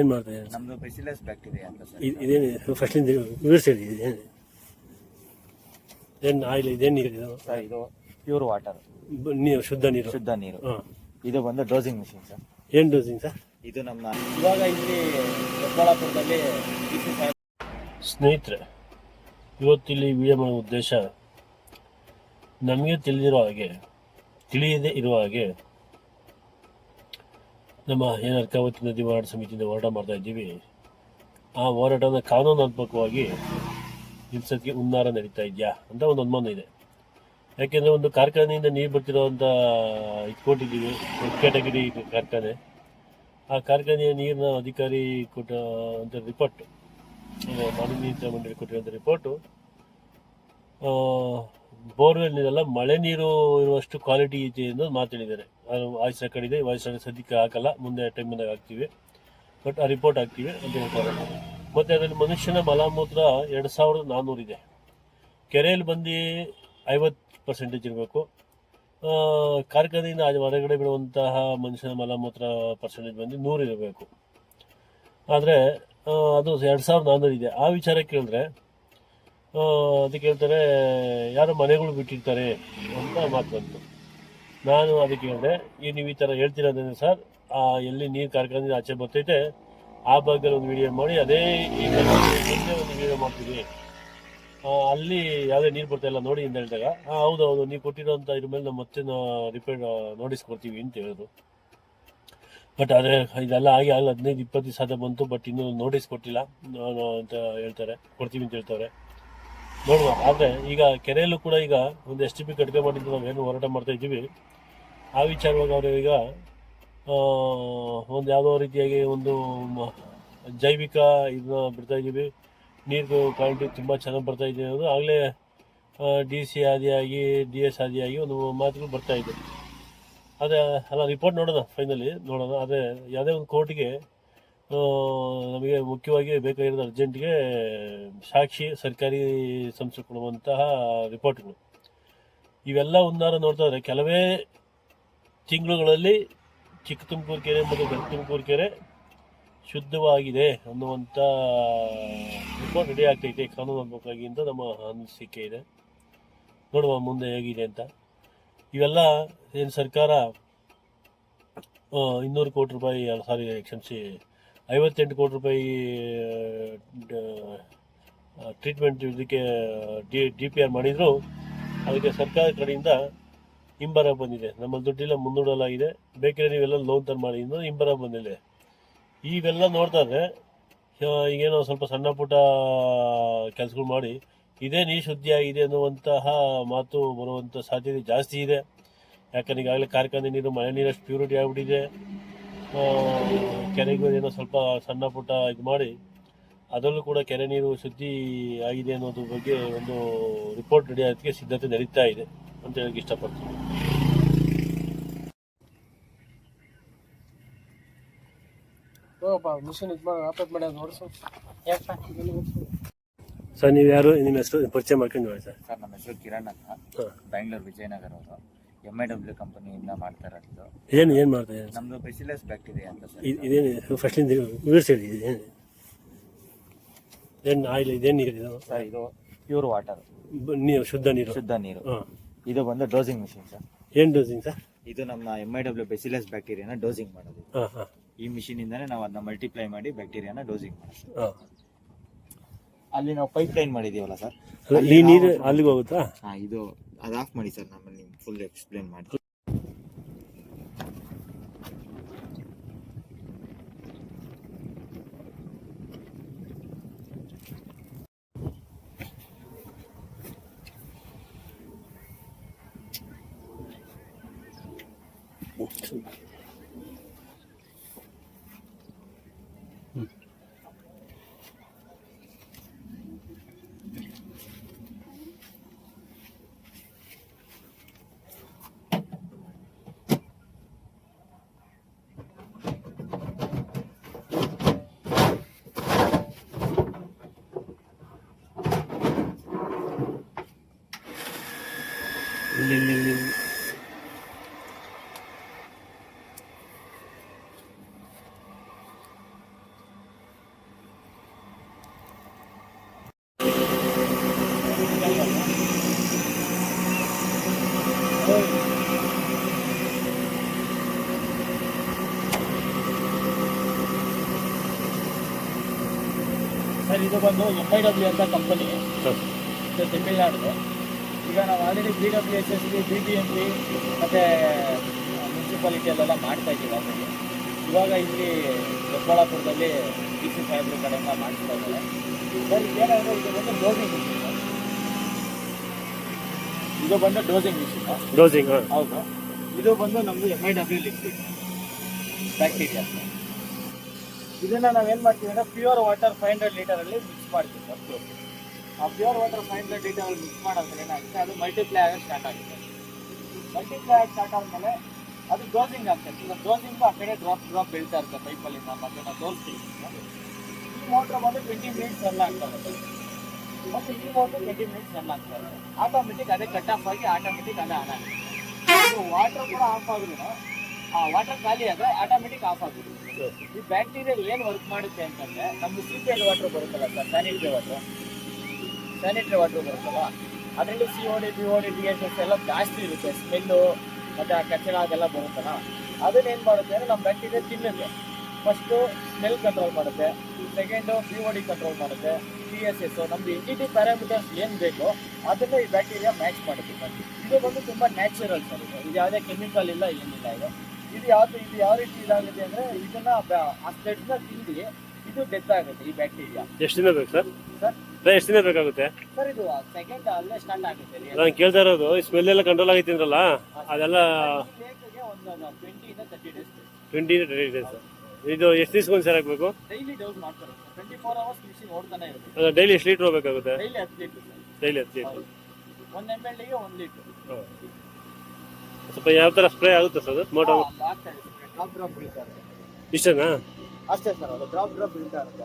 ಏನು ಮಾಡ್ತಾ ನಮ್ಮದು ಬೆಸಿಲಸ್ ಬ್ಯಾಕ್ಟೀರಿಯಾ ಅಂತ ಸರ್. ಇದ್- ಇದೇನು ಫಸ್ಟಿಂದ ವಿವರಿಸಿ ಹೇಳಿ ಇದೇನು ಏನು? ಆಯಿಲ್ ಇದೇನು ನೀರು ಇದು? ಸರ್ ಇದು ಪ್ಯೂರ್ ವಾಟರ್ ನೀರು ಶುದ್ಧ ನೀರು? ಶುದ್ಧ ನೀರು. ಹಾಂ. ಇದು ಬಂದು ಡೋಸಿಂಗ್ ಮಿಷಿನ್ ಸರ್. ಏನು ಡೋಸಿಂಗ್ ಸರ್? ಇದು ನಮ್ಮ ಇವಾಗ ಇಲ್ಲಿ ದೊಡ್ಡಬಳ್ಳಾಪುರದಲ್ಲಿ ಸ್ನೇಹಿತರೆ ಇವತ್ತಿಲ್ಲಿ ವಿಡಿಯೋ ಮಾಡೋ ಉದ್ದೇಶ ನಮಗೆ ತಿಳಿದಿರೋ ಹಾಗೆ ತಿಳಿಯದೇ ಇರುವ ಹಾಗೆ ನಮ್ಮ ಏನು ಅರ್ಕಾವತಿ ನದಿ ಹೋರಾಟ ಸಮಿತಿಯಿಂದ ಹೋರಾಟ ಮಾಡ್ತಾ ಇದ್ದೀವಿ. ಆ ಹೋರಾಟನ ಕಾನೂನಾತ್ಮಕವಾಗಿ ಹಿಂಸಕ್ಕೆ ಉನ್ನಾರ ನಡೀತಾ ಇದೆಯಾ ಅಂತ ಒಂದು ಅನುಮಾನ ಇದೆ. ಯಾಕೆಂದರೆ ಒಂದು ಕಾರ್ಖಾನೆಯಿಂದ ನೀರು ಬರ್ತಿರೋವಂಥ ಇಟ್ಕೊಟ್ಟಿದ್ದೀವಿ ಕ್ಯಾಟಗರಿ ಕಾರ್ಖಾನೆ. ಆ ಕಾರ್ಖಾನೆಯ ನೀರಿನ ಅಧಿಕಾರಿ ಕೊಟ್ಟ ಅಂತ ರಿಪೋರ್ಟ್ ಮಾಲಿನ್ಯ ಮಂಡಳಿ ಕೊಟ್ಟಿರುವಂಥ ರಿಪೋರ್ಟು ಬೋರ್ವೆಲ್ ನೀರಲ್ಲ ಮಳೆ ನೀರು ಇರುವಷ್ಟು ಕ್ವಾಲಿಟಿ ಇದೆ ಎಂದು ಮಾತಾಡಿದ್ದಾರೆ. ವಾಯ್ಸ್ ರೆಕಾರ್ಡ್ ಇದೆ ವಾಯ್ಸ್ ರೆಕಾರ್ಡ್ ಸದ್ಯಕ್ಕೆ ಹಾಕಲ್ಲ, ಮುಂದೆ ಟೈಮ್ ಬಂದಾಗ ಹಾಕ್ತೀವಿ. ಬಟ್ ಆ ರಿಪೋರ್ಟ್ ಹಾಕ್ತೀವಿ ಅಂತ ಹೇಳ್ತಾರೆ. ಮತ್ತು ಅದರಲ್ಲಿ ಮನುಷ್ಯನ ಮಲಮೂತ್ರ ಎರಡು ಸಾವಿರದ ನಾನ್ನೂರಿದೆ ಕೆರೆಯಲ್ಲಿ ಬಂದು ಐವತ್ತು ಪರ್ಸೆಂಟೇಜ್ ಇರಬೇಕು. ಕಾರ್ಖಾನೆಯಿಂದ ಹೊರಗಡೆ ಬಿಡುವಂತಹ ಮನುಷ್ಯನ ಮಲಮೂತ್ರ ಪರ್ಸೆಂಟೇಜ್ ಬಂದು ನೂರು ಇರಬೇಕು. ಆದರೆ ಅದು ಎರಡು ಸಾವಿರದ ನಾನ್ನೂರು ಇದೆ. ಆ ವಿಚಾರ ಕೇಳಿದ್ರೆ ಅದಕ್ಕೆ ಹೇಳ್ತಾರೆ ಯಾರು ಮನೆಗಳು ಬಿಟ್ಟಿರ್ತಾರೆ ಅಂತ ಮಾತು ಬಂತು. ನಾನು ಅದಕ್ಕೆ ಹೇಳಿದೆ, ಈ ನೀವು ಈ ಥರ ಹೇಳ್ತಿರೋದ್ರೆ ಸರ್, ಆ, ಎಲ್ಲಿ ನೀರು ಕಾರ್ಖಾನೆ ಆಚೆ ಬರ್ತೈತೆ, ಆ ಭಾಗದಲ್ಲಿ ಒಂದು ವಿಡಿಯೋ ಮಾಡಿ, ಅದೇ ಈ ಮುಂದೆ ಒಂದು ವಿಡಿಯೋ ಮಾಡ್ತೀವಿ. ಅಲ್ಲಿ ಯಾವುದೇ ನೀರು ಬರ್ತಾ ಇಲ್ಲ ನೋಡಿ ಅಂತ ಹೇಳಿದಾಗ ಹಾಂ ಹೌದು ಹೌದು ನೀವು ಕೊಟ್ಟಿರೋಂಥ ಇದ್ರ ಮೇಲೆ ನಾವು ಮತ್ತೆ ರಿಪೇರ್ ನೋಟಿಸ್ ಕೊಡ್ತೀವಿ ಅಂತ ಹೇಳಿದ್ರು. ಬಟ್ ಆದರೆ ಇದೆಲ್ಲ ಆಗಿ ಆಗಲ್ಲ ಹದಿನೈದು, ಇಪ್ಪತ್ತು ದಿವಸ ಬಂತು ಬಟ್ ಇನ್ನೂ ನೋಟಿಸ್ ಕೊಟ್ಟಿಲ್ಲ. ಅಂತ ಹೇಳ್ತಾರೆ, ಕೊಡ್ತೀವಿ ಅಂತ ಹೇಳ್ತಾರೆ. ನೋಡುವ. ಆದರೆ ಈಗ ಕೆರೆಯಲ್ಲೂ ಕೂಡ ಈಗ ಒಂದು ಎಸ್ ಟಿ ಪಿ ಕಡಿಮೆ ಮಾಡಿದ್ದು ನಾವೇನು ಹೋರಾಟ ಮಾಡ್ತಾ ಇದ್ದೀವಿ. ಆ ವಿಚಾರವಾಗಿ ಅವರು ಈಗ ಒಂದು ಯಾವುದೋ ರೀತಿಯಾಗಿ ಒಂದು ಜೈವಿಕ ಇದನ್ನ ಬಿಡ್ತಾ ಇದ್ದೀವಿ. ನೀರು ಕ್ವಾಲಿಟಿ ತುಂಬ ಚೆನ್ನಾಗಿ ಬರ್ತಾ ಇದೆ ಅನ್ನೋದು ಆಗಲೇ ಡಿ ಸಿ ಆದಿಯಾಗಿ ಡಿ ಎಸ್ ಆದಿಯಾಗಿ ಒಂದು ಮಾತುಗಳು ಬರ್ತಾ ಇದೆ. ಅದೇ, ಅಲ್ಲ ರಿಪೋರ್ಟ್ ನೋಡೋಣ ಫೈನಲಿ ನೋಡೋಣ. ಆದರೆ ಯಾವುದೇ ಒಂದು ಕೋರ್ಟಿಗೆ ನಮಗೆ ಮುಖ್ಯವಾಗಿ ಬೇಕಾಗಿರೋದು ಅರ್ಜೆಂಟ್ಗೆ ಸಾಕ್ಷಿ, ಸರ್ಕಾರಿ ಸಂಸ್ಥೆ ಕೊಡುವಂತಹ ರಿಪೋರ್ಟ್ಗಳು ಇವೆಲ್ಲ ಒಂದಾರ ನೋಡ್ತಾ ಇದ್ರೆ ಕೆಲವೇ ತಿಂಗಳುಗಳಲ್ಲಿ ಚಿಕ್ಕ ತುಮಕೂರು ಕೆರೆ ಮತ್ತು ದೊಡ್ಡ ತುಮಕೂರು ಕೆರೆ ಶುದ್ಧವಾಗಿದೆ ಅನ್ನುವಂಥ ರಿಪೋರ್ಟ್ ರೆಡಿ ಆಗ್ತೈತೆ. ಕಾನೂನಾತ್ಮಕವಾಗಿ ಅಂತ ನಮ್ಮ ಅನಿಸಿಕೆ ಇದೆ. ನೋಡುವ ಮುಂದೆ ಹೇಗಿದೆ ಅಂತ. ಇವೆಲ್ಲ ಏನು ಸರ್ಕಾರ ಇನ್ನೂರು ಕೋಟಿ ರೂಪಾಯಿ ಸಾರಿ ಕ್ಷಮಿಸಿ ಐವತ್ತೆಂಟು ಕೋಟಿ ರೂಪಾಯಿ ಟ್ರೀಟ್ಮೆಂಟ್ ಇದಕ್ಕೆ, ಡಿ ಡಿ ಪಿ ಆರ್ ಮಾಡಿದ್ರು. ಅದಕ್ಕೆ ಸರ್ಕಾರದ ಕಡೆಯಿಂದ ಹಿಂಬರ ಬಂದಿದೆ. ನಮ್ಮಲ್ಲಿ ದುಡ್ಡಿಲ್ಲ, ಮುಂದೂಡಲಾಗಿದೆ. ಬೇಕಿದ್ರೆ ನೀವೆಲ್ಲ ಲೋನ್ ತಂದು ಮಾಡಿ ಇನ್ನೂ ಹಿಂಬರ ಬಂದಿದೆ. ಇವೆಲ್ಲ ನೋಡ್ತಾ ಇದ್ರೆ ಈಗೇನೋ ಸ್ವಲ್ಪ ಸಣ್ಣ ಪುಟ್ಟ ಕೆಲಸಗಳು ಮಾಡಿ, ಇದೇ ಶುದ್ಧಿ ಆಗಿದೆ ಅನ್ನುವಂತಹ ಮಾತು ಬರುವಂಥ ಸಾಧ್ಯತೆ ಜಾಸ್ತಿ ಇದೆ. ಯಾಕಂದ್ರೆ ಈಗಾಗಲೇ ಕಾರ್ಖಾನೆ ನೀರು, ಮಳೆ ನೀರಷ್ಟು ಪ್ಯೂರಿಟಿ ಆಗಿಬಿಟ್ಟಿದೆ. ಕೆರೆಗೂ ಏನೋ ಸ್ವಲ್ಪ ಸಣ್ಣ ಪುಟ್ಟ ಇದು ಮಾಡಿ ಅದರಲ್ಲೂ ಕೂಡ ಕೆರೆ ನೀರು ಶುದ್ಧಿ ಆಗಿದೆ ಅನ್ನೋದ್ರ ಬಗ್ಗೆ ಒಂದು ರಿಪೋರ್ಟ್ ರೆಡಿ ಆಗೋದಕ್ಕೆ ಸಿದ್ಧತೆ ನಡೀತಾ ಇದೆ ಅಂತ ಹೇಳಕ್ಕೆ ಇಷ್ಟಪಡ್ತೀನಿ. ಸರ್ ನೀವು ಯಾರು ನಿಮ್ಮ ಹೆಸರು? ಪರಿಚಯ ಮಾಡ್ಕೊಂಡು ಹೇಳಿ ಸರ್. ಸರ್ ನಮ್ಮ ಹೆಸರು ಕಿರಣ್ ಅಂತ. ಬೆಂಗಳೂರು ಬ್ಯಾಂಗ್ಳೂರ್ ವಿಜಯನಗರ ಅವರು. ಎಂ ಐ ಡಬ್ಲ್ಯೂ ಕಂಪನಿಯಿಂದ ಮಾಡ್ತಾ ಇರೋದು. ಏನು ಏನು ಮಾಡ್ತಾರೆ ನಮ್ಮದು ಬೆಸಿಲಸ್ ಬ್ಯಾಕ್ಟೀರಿಯಾ ಅಂತ ಸರ್. ಇದ್- ಇದೇನು ಫಸ್ಟಿಂದ ವಿವರಿಸಿ ಹೇಳಿ ಇದೇನು ಆಯಿಲ್ ಇದೇನು ನೀರು ಇದು? ಸರ್ ಇದು ಪ್ಯೂರ್ ವಾಟರ್ ನೀರು ಶುದ್ಧ ನೀರು. ಶುದ್ಧ ನೀರು. ಹಾಂ. ಇದು ಬಂದು ಡೋಸಿಂಗ್ ಮಿಷಿನ್ ಸರ್. ಏನು ಡೋಸಿಂಗ್ ಸರ್? ಇದು ನಮ್ಮ ಎಂ ಐ ಡಬ್ಲ್ಯೂ ಬೆಸಿಲಸ್ ಬ್ಯಾಕ್ಟೀರಿಯಾನ ಡೋಸಿಂಗ್ ಮಾಡೋದು. ಹಾಂ ಹಾಂ. ಈ ಮಿಷಿನ್ ಇಂದಾನೆ ನಾವು ಅದನ್ನ ಮಲ್ಟಿಪ್ಲೈ ಮಾಡಿ ಬ್ಯಾಕ್ಟೀರಿಯಾನ ಡೋಸಿಂಗ್ ಮಾಡೋದು. ಹಾಂ. ಅಲ್ಲಿ ನಾವು ಪೈಪ್ ಲೈನ್ ಮಾಡಿದೀವಲ್ಲ ಸರ್? ಈ ನೀರು ಅಲ್ಲಿಗೆ ಹೋಗುತ್ತಾ? ಹಾ ಇದು ಅದು ಆಫ್ ಮಾಡಿ ಸರ್ ನಮ್ಮಲ್ಲಿ ನಿಮ್ಗೆ ಫುಲ್ ಎಕ್ಸ್ಪ್ಲೇನ್ ಮಾಡಿ. ಇಲ್ಲಿ に ಸರ್ ಇದು ಬಂದು ಎಫ್ ಐ ಡಬ್ಲ್ಯೂ ಅಂತ ಕಂಪನಿ ಜೊತೆ ತಮಿಳ್ನಾಡು ಈಗ ನಾವು already B W S S B B B M P ಮತ್ತು ಮುನ್ಸಿಪಾಲಿಟಿಯಲ್ಲೆಲ್ಲ ಮಾಡ್ತಾ ಇದ್ದೀವಿ ಆಲ್ರೆಡಿ ಇವಾಗ ಇಲ್ಲಿ ದೊಡ್ಡಬಳ್ಳಾಪುರದಲ್ಲಿ ಡಿ ಸಿ ಸಾಹೇಬ್ರ ಕಡೆಯಿಂದ ಮಾಡಿಸ್ತಾ ಇದ್ದಾರೆ. ಸರ್ ಇದೇನಾದರೂ ಇದು ಬಂದು ಡೋಸಿಂಗ್ ಮಿಷಿನ್ ಇದು ಬಂದು ಡೋಸಿಂಗ್ ಮಿಷಿನ್ ಡೋಸಿಂಗ್ ಹೌದು. ಇದು ಬಂದು ನಮ್ಮದು M I W liquid bacteria ಇದನ್ನು ನಾವೇನು ಮಾಡ್ತೀವಿ ಅಂದರೆ ಪ್ಯೂರ್ ವಾಟರ್ ಫೈವ್ ಹಂಡ್ರೆಡ್ ಲೀಟರಲ್ಲಿ ಮಿಕ್ಸ್ ಮಾಡ್ತೀವಿ ಸರ್. ಆ ಪ್ಯೂರ್ ವಾಟರ್ ಫೈನ್ ಬ್ಲಡ್ ಲೀಟರ್ ಮಿಕ್ಸ್ ಮಾಡೋದ್ರೆ ಏನಾಗುತ್ತೆ ಅದು ಮಲ್ಟಿಪ್ಲೈ ಆಗಕ್ಕೆ ಸ್ಟಾರ್ಟ್ ಆಗುತ್ತೆ. ಮಲ್ಟಿಪ್ಲೈ ಆಗಿ ಸ್ಟಾರ್ಟ್ ಆದಮೇಲೆ ಅದು ಡೋಸಿಂಗ್ ಆಗ್ತದೆ. ಈಗ ಡೋಸಿಂಗ್ ಆ ಕಡೆ ಡ್ರಾಪ್ ಡ್ರಾಪ್ ಬೀಳ್ತಾ ಇರುತ್ತೆ ಪೈಪಲ್ಲಿ ನಮ್ಮ ನಾವು ತೋರಿಸ್ತೀವಿ. ಈ ಮೋಟ್ರ್ ಬಂದು ಟ್ವೆಂಟಿ ಮಿನಿಟ್ಸ್ ಎಲ್ಲ ಆಗ್ತಾ ಇರುತ್ತೆ. ಮತ್ತೆ ಈ ಮೋಟ್ರ್ ಟ್ವೆಂಟಿ ಮಿನಿಟ್ಸ್ ಎಲ್ಲ ಆಗ್ತಾ ಇರುತ್ತೆ. ಆಟೋಮೆಟಿಕ್ ಅದೇ ಕಟ್ ಆಫ್ ಆಗಿ ಆಟೋಮೆಟಿಕ್ ಅದೇ ಆನ್ ಆಗುತ್ತೆ. ವಾಟರ್ ಕೂಡ ಆಫ್ ಆದ್ರೂ ಆ ವಾಟರ್ ಖಾಲಿ ಆದರೆ ಆಟೋಮೆಟಿಕ್ ಆಫ್ ಆಗುತ್ತೆ. ಈ ಬ್ಯಾಕ್ಟೀರಿಯಾ ಏನು ವರ್ಕ್ ಮಾಡುತ್ತೆ ಅಂತಂದ್ರೆ, ನಮ್ದು ಸೀಪೇಜ್ ವಾಟರ್ ಬರುತ್ತಲ್ಲ sir sanitary water sanitary water ಬರುತ್ತಲ್ಲ ಅದರಲ್ಲಿ C O D B O D D S S ಎಲ್ಲ ಜಾಸ್ತಿ ಇರುತ್ತೆ. ಸ್ಮೆಲ್ಲು ಮತ್ತು ಆ ಕಚಡ ಅದೆಲ್ಲ ಬರುತ್ತಲ್ಲ? ಅದನ್ನೇನು ಮಾಡುತ್ತೆ ಅಂದರೆ ನಮ್ಮ ಬ್ಯಾಕ್ಟೀರಿಯಾ ತಿನ್ನುತ್ತೆ ಫಸ್ಟು ಸ್ಮೆಲ್ ಕಂಟ್ರೋಲ್ ಮಾಡುತ್ತೆ. Second P O D control ಮಾಡುತ್ತೆ. ಟಿ ಎಸ್ ಎಸ್ ನಮ್ದು ಎನ್ ಪ್ಯಾರಾಮೀಟರ್ಸ್ ಏನು ಬೇಕೋ ಅದನ್ನು ಈ ಬ್ಯಾಕ್ಟೀರಿಯಾ ಮ್ಯಾಚ್ ಮಾಡುತ್ತೆ ಸರ್. ಇದು ಬಂದು ತುಂಬ ನ್ಯಾಚುರಲ್ ಸರ್ ಇದು. ಇದು ಯಾವುದೇ ಕೆಮಿಕಲ್ ಇಲ್ಲ ಏನಿಲ್ಲ ಇದು. ಇದು ಯಾವುದು ಇದು ಯಾವ ರೀತಿ ಇದಾಗುತ್ತೆ ಅಂದರೆ ಇದನ್ನು ಆ ಸ್ಲೆಡ್ನ ತಿಂದು ಇದು ಡೆತ್ ಆಗುತ್ತೆ ಈ ಬ್ಯಾಕ್ಟೀರಿಯಾ ಎಷ್ಟು ದಿನ ಬೇಕು ಸರ್? ಸರ್ ಎಷ್ಟು ದಿನ ಬೇಕಾಗುತ್ತೆ? ಸರ್ ಇದು ಸೆಕೆಂಡ್ ಅಲ್ಲೇ ಸ್ಟಾರ್ಟ್ ಆಗುತ್ತೆ ನಾನು ಕೇಳ್ತಾ ಇರೋದು ಸ್ಮೆಲ್ ಎಲ್ಲ ಕಂಟ್ರೋಲ್ ಆಗೈತಿ ಅಂದ್ರಲ್ಲ ಅದೆಲ್ಲ ಒಂದು ಟ್ವೆಂಟಿಯಿಂದ thirty days twenty twenty days ಇದು ಎಷ್ಟು ದಿವಸಕ್ಕೊಂದು ಸರ್ ಹಾಕಬೇಕು? ಡೈಲಿ ಡೋಸ್ ಮಾಡ್ತಾರೆ ಟ್ವೆಂಟಿ ಫೋರ್ ಅವರ್ಸ್ ಮಿಷಿನ್ ಓಡ್ತಾನೆ ಇರುತ್ತೆ. ಡೈಲಿ ಎಷ್ಟು ಲೀಟ್ರ್ ಹೋಗ್ಬೇಕಾಗುತ್ತೆ? ಡೈಲಿ ಹತ್ತು ಲೀಟ್ರ್ ಸರ್ ಡೈಲಿ ಹತ್ತು ಲೀಟ್ರ್ ಒಂದು ಎಂ ಎಲ್ಗೆ ಒಂದು ಲೀಟ್ರ್ ಸ್ವಲ್ಪ ಯಾವ ಥರ ಸ್ಪ್ರೇ ಆಗುತ್ತೆ ಸರ್ ಅದು? ಮೋಟರ್ ಡ್ರಾಪ್ ಇಷ್ಟನಾ? ಅಷ್ಟೇ ಸರ್ ಅದು ಡ್ರಾಪ್ ಡ್ರಾಪ್ ಬೀಳ್ತಾ ಇರುತ್ತೆ